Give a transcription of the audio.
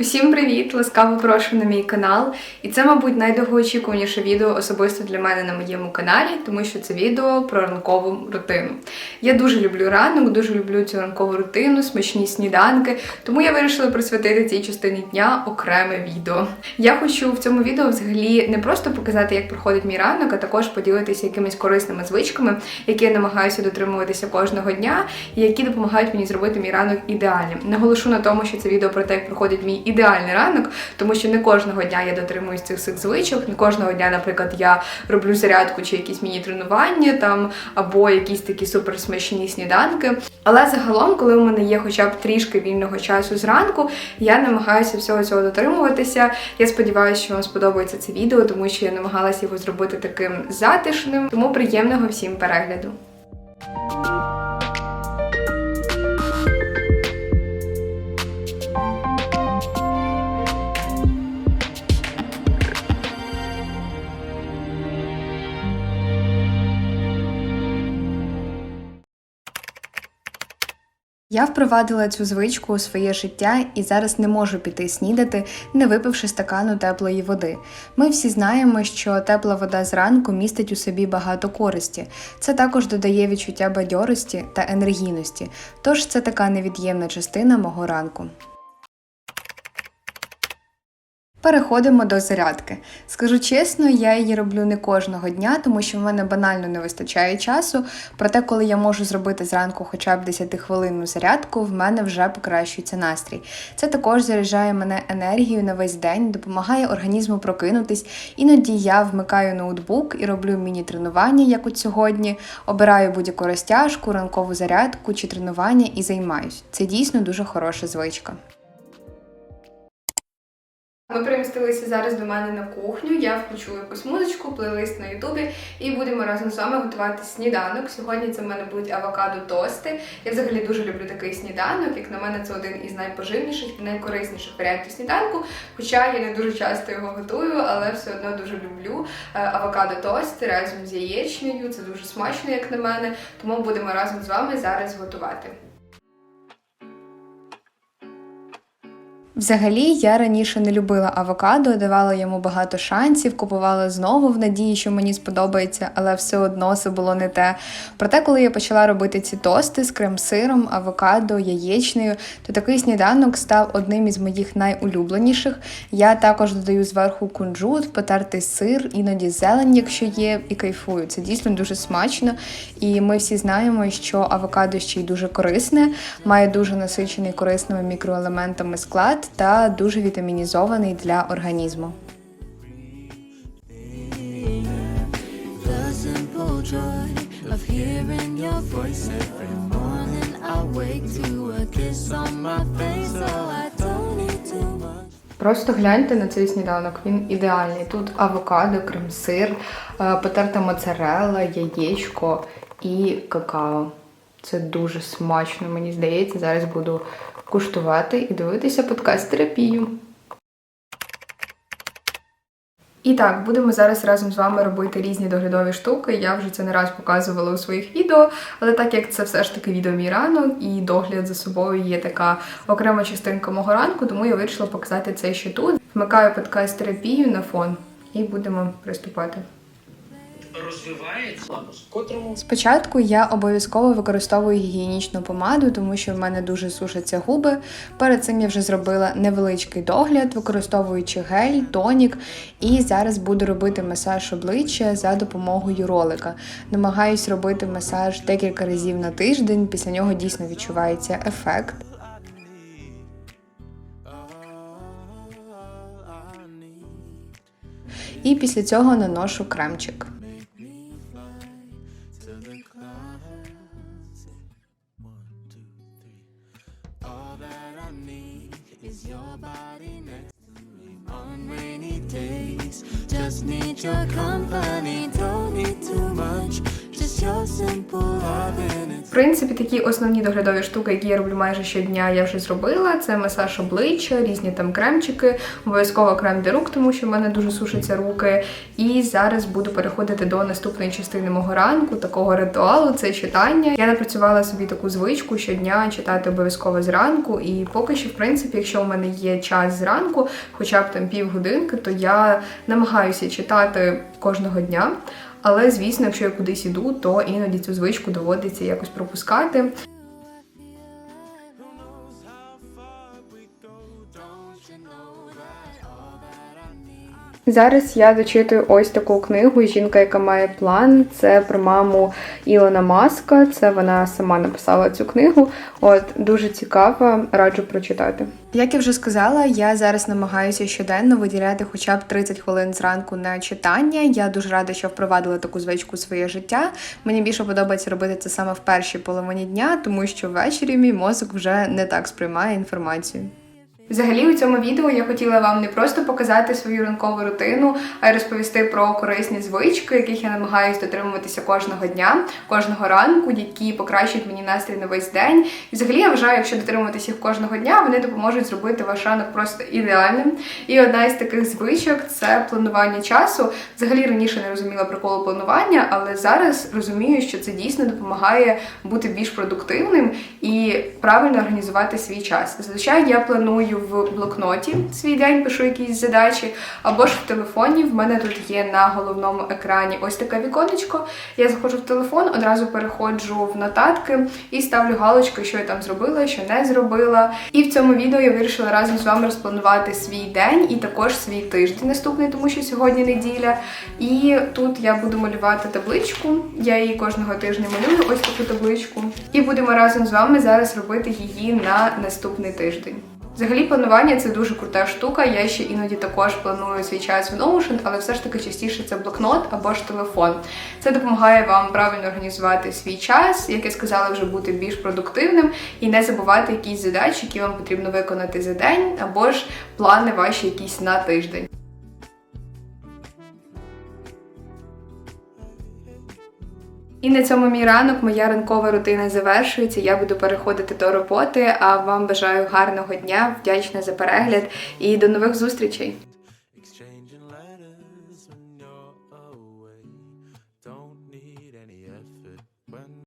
Усім привіт! Ласкаво прошу на мій канал. І це, мабуть, найдовгоочікуваніше відео особисто для мене на моєму каналі, тому що це відео про ранкову рутину. Я дуже люблю ранок, дуже люблю цю ранкову рутину, смачні сніданки, тому я вирішила присвятити цій частині дня окреме відео. Я хочу в цьому відео взагалі не просто показати, як проходить мій ранок, а також поділитися якимись корисними звичками, які я намагаюся дотримуватися кожного дня, і які допомагають мені зробити мій ранок ідеальним. Наголошу на тому, що це відео про те, як проходить мій ідеальний ранок, тому що не кожного дня я дотримуюсь цих всіх звичок, не кожного дня, наприклад, я роблю зарядку чи якісь міні-тренування там, або якісь такі суперсмачні сніданки. Але загалом, коли у мене є хоча б трішки вільного часу зранку, я намагаюся всього цього дотримуватися. Я сподіваюся, що вам сподобається це відео, тому що я намагалася його зробити таким затишним. Тому приємного всім перегляду. Я впровадила цю звичку у своє життя і зараз не можу піти снідати, не випивши стакану теплої води. Ми всі знаємо, що тепла вода зранку містить у собі багато користі. Це також додає відчуття бадьорості та енергійності. Тож це така невід'ємна частина мого ранку. Переходимо до зарядки. Скажу чесно, я її роблю не кожного дня, тому що в мене банально не вистачає часу. Проте, коли я можу зробити зранку хоча б 10-хвилинну зарядку, в мене вже покращується настрій. Це також заряджає мене енергією на весь день, допомагає організму прокинутись. Іноді я вмикаю ноутбук і роблю міні-тренування, як от сьогодні. Обираю будь-яку розтяжку, ранкову зарядку чи тренування і займаюсь. Це дійсно дуже хороша звичка. Ми перемістилися зараз до мене на кухню. Я включу якусь музичку, плейлист на Ютубі, і будемо разом з вами готувати сніданок. Сьогодні це в мене будуть авокадо тости. Я взагалі дуже люблю такий сніданок. Як на мене, це один із найпоживніших і найкорисніших варіантів сніданку. Хоча я не дуже часто його готую, але все одно дуже люблю Е, авокадо тости разом з яєчнею. Це дуже смачно, як на мене. Тому будемо разом з вами зараз готувати. Взагалі, я раніше не любила авокадо, давала йому багато шансів, купувала знову в надії, що мені сподобається, але все одно це було не те. Проте, коли я почала робити ці тости з крем-сиром, авокадо, яєчнею, то такий сніданок став одним із моїх найулюбленіших. Я також додаю зверху кунжут, потертий сир, іноді зелень, якщо є, і кайфую. Це дійсно дуже смачно. І ми всі знаємо, що авокадо ще й дуже корисне, має дуже насичений корисними мікроелементами склад та дуже вітамінізований для організму. Просто гляньте на цей сніданок, він ідеальний. Тут авокадо, крем-сир, е, потерта моцарелла, яєчко і какао. Це дуже смачно, мені здається. Зараз буду куштувати і дивитися подкаст терапію. І так, будемо зараз разом з вами робити різні доглядові штуки. Я вже це не раз показувала у своїх відео, але так як це все ж таки відео ранок і догляд за собою є така окрема частинка мого ранку, тому я вирішила показати це ще тут. Вмикаю подкаст терапію на фон і будемо приступати. Розвивається, Спочатку я обов'язково використовую гігієнічну помаду, тому що в мене дуже сушаться губи. Перед цим я вже зробила невеличкий догляд, використовуючи гель, тонік, і зараз буду робити масаж обличчя за допомогою ролика. Намагаюсь робити масаж декілька разів на тиждень. Після нього дійсно відчувається ефект. І після цього наношу кремчик. Days? Just need your company, don't need too much. В принципі, такі основні доглядові штуки, які я роблю майже щодня, я вже зробила. Це масаж обличчя, різні там кремчики, обов'язково крем для рук, тому що в мене дуже сушаться руки. І зараз буду переходити до наступної частини мого ранку, такого ритуалу, це читання. Я напрацювала собі таку звичку щодня читати обов'язково зранку. І поки що, в принципі, якщо у мене є час зранку, хоча б там півгодинки, то я намагаюся читати кожного дня. Але звісно, якщо я кудись іду, то іноді цю звичку доводиться якось пропускати. Зараз я дочитую ось таку книгу Жінка, яка має план. Це про маму Ілона Маска. Це вона сама написала цю книгу. От дуже цікава, раджу прочитати. Як я вже сказала, я зараз намагаюся щоденно виділяти хоча б 30 хвилин зранку на читання. Я дуже рада, що впровадила таку звичку в своє життя. Мені більше подобається робити це саме в першій половині дня, тому що ввечері мій мозок вже не так сприймає інформацію. Взагалі, у цьому відео я хотіла вам не просто показати свою ранкову рутину, а й розповісти про корисні звички, яких я намагаюся дотримуватися кожного дня, кожного ранку, які покращують мені настрій на весь день. І взагалі я вважаю, якщо дотримуватися їх кожного дня, вони допоможуть зробити ваш ранок просто ідеальним. І одна із таких звичок це планування часу. Взагалі раніше не розуміла приколу планування, але зараз розумію, що це дійсно допомагає бути більш продуктивним і правильно організувати свій час. Зазвичай я планую в блокноті свій день, пишу якісь задачі, або ж в телефоні. В мене тут є на головному екрані ось таке віконечко. Я заходжу в телефон, одразу переходжу в нотатки і ставлю галочку, що я там зробила, що не зробила. І в цьому відео я вирішила разом з вами розпланувати свій день і також свій тиждень наступний, тому що сьогодні неділя. І тут я буду малювати табличку. Я її кожного тижня малюю, ось таку табличку. І будемо разом з вами зараз робити її на наступний тиждень. Взагалі, планування це дуже крута штука. Я ще іноді також планую свій час в Notion, але все ж таки частіше це блокнот або ж телефон. Це допомагає вам правильно організувати свій час, як я сказала, вже бути більш продуктивним і не забувати якісь задачі, які вам потрібно виконати за день, або ж плани ваші якісь на тиждень. І на цьому мій ранок, моя ранкова рутина завершується. Я буду переходити до роботи. А вам бажаю гарного дня, вдячна за перегляд і до нових зустрічей.